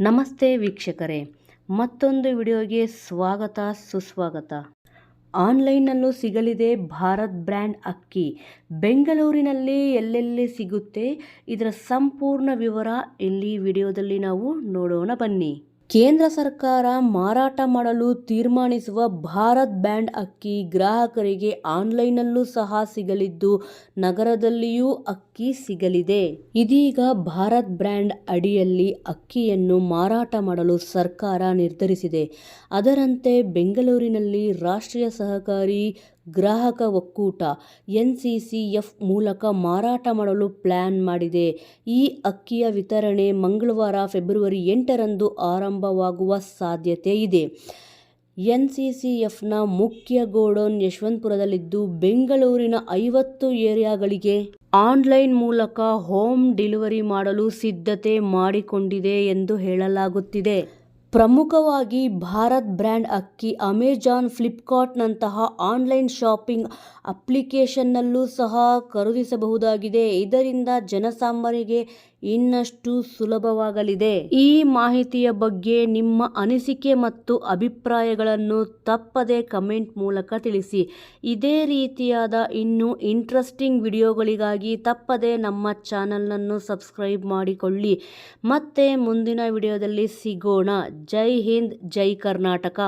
ನಮಸ್ತೆ ವೀಕ್ಷಕರೇ, ಮತ್ತೊಂದು ವಿಡಿಯೋಗೆ ಸ್ವಾಗತ, ಸುಸ್ವಾಗತ. ಆನ್ಲೈನ್ನಲ್ಲೂ ಸಿಗಲಿದೆ ಭಾರತ್ ಬ್ರ್ಯಾಂಡ್ ಅಕ್ಕಿ. ಬೆಂಗಳೂರಿನಲ್ಲಿ ಎಲ್ಲೆಲ್ಲಿ ಸಿಗುತ್ತೆ? ಇದರ ಸಂಪೂರ್ಣ ವಿವರ ಇಲ್ಲಿ ವಿಡಿಯೋದಲ್ಲಿ ನಾವು ನೋಡೋಣ ಬನ್ನಿ. ಕೇಂದ್ರ ಸರ್ಕಾರ ಮಾರಾಟ ಮಾಡಲು ತೀರ್ಮಾನಿಸುವ ಭಾರತ್ ಬ್ಯಾಂಡ್ ಅಕ್ಕಿ ಗ್ರಾಹಕರಿಗೆ ಆನ್ಲೈನ್ನಲ್ಲೂ ಸಹ ಸಿಗಲಿದ್ದು, ನಗರದಲ್ಲಿಯೂ ಅಕ್ಕಿ ಸಿಗಲಿದೆ. ಇದೀಗ ಭಾರತ್ ಬ್ರ್ಯಾಂಡ್ ಅಡಿಯಲ್ಲಿ ಅಕ್ಕಿಯನ್ನು ಮಾರಾಟ ಮಾಡಲು ಸರ್ಕಾರ ನಿರ್ಧರಿಸಿದೆ. ಅದರಂತೆ ಬೆಂಗಳೂರಿನಲ್ಲಿ ರಾಷ್ಟ್ರೀಯ ಸಹಕಾರಿ ಗ್ರಾಹಕ ಒಕ್ಕೂಟ ಎನ್ಸಿಸಿಎಫ್ ಮೂಲಕ ಮಾರಾಟ ಮಾಡಲು ಪ್ಲಾನ್ ಮಾಡಿದೆ. ಈ ಅಕ್ಕಿಯ ವಿತರಣೆ ಮಂಗಳವಾರ, ಫೆಬ್ರವರಿ ಎಂಟರಂದು ಆರಂಭವಾಗುವ ಸಾಧ್ಯತೆ ಇದೆ. ಎನ್ಸಿಸಿಎಫ್ನ ಮುಖ್ಯ ಗೋಡೌನ್ ಯಶವಂತಪುರದಲ್ಲಿದ್ದು, ಬೆಂಗಳೂರಿನ ಐವತ್ತು ಏರಿಯಾಗಳಿಗೆ ಆನ್ಲೈನ್ ಮೂಲಕ ಹೋಮ್ ಡೆಲಿವರಿ ಮಾಡಲು ಸಿದ್ಧತೆ ಮಾಡಿಕೊಂಡಿದೆ ಎಂದು ಹೇಳಲಾಗುತ್ತಿದೆ. ಪ್ರಮುಖವಾಗಿ ಭಾರತ್ ಬ್ರ್ಯಾಂಡ್ ಅಕ್ಕಿ ಅಮೆಜಾನ್ ಫ್ಲಿಪ್ಕಾರ್ಟ್ನಂತಹ ಆನ್ಲೈನ್ ಶಾಪಿಂಗ್ ಅಪ್ಲಿಕೇಶನ್ನಲ್ಲೂ ಸಹ ಖರೀದಿಸಬಹುದಾಗಿದೆ. ಇದರಿಂದ ಜನಸಾಮಾನ್ಯರಿಗೆ ಇನ್ನಷ್ಟು ಸುಲಭವಾಗಲಿದೆ. ಈ ಮಾಹಿತಿಯ ಬಗ್ಗೆ ನಿಮ್ಮ ಅನಿಸಿಕೆ ಮತ್ತು ಅಭಿಪ್ರಾಯಗಳನ್ನು ತಪ್ಪದೆ ಕಮೆಂಟ್ ಮೂಲಕ ತಿಳಿಸಿ. ಇದೇ ರೀತಿಯಾದ ಇನ್ನೂ ಇಂಟ್ರೆಸ್ಟಿಂಗ್ ವಿಡಿಯೋಗಳಿಗಾಗಿ ತಪ್ಪದೆ ನಮ್ಮ ಚಾನಲನ್ನು ಸಬ್ಸ್ಕ್ರೈಬ್ ಮಾಡಿಕೊಳ್ಳಿ. ಮತ್ತೆ ಮುಂದಿನ ವಿಡಿಯೋದಲ್ಲಿ ಸಿಗೋಣ. ಜೈ ಹಿಂದ್, ಜೈ ಕರ್ನಾಟಕ.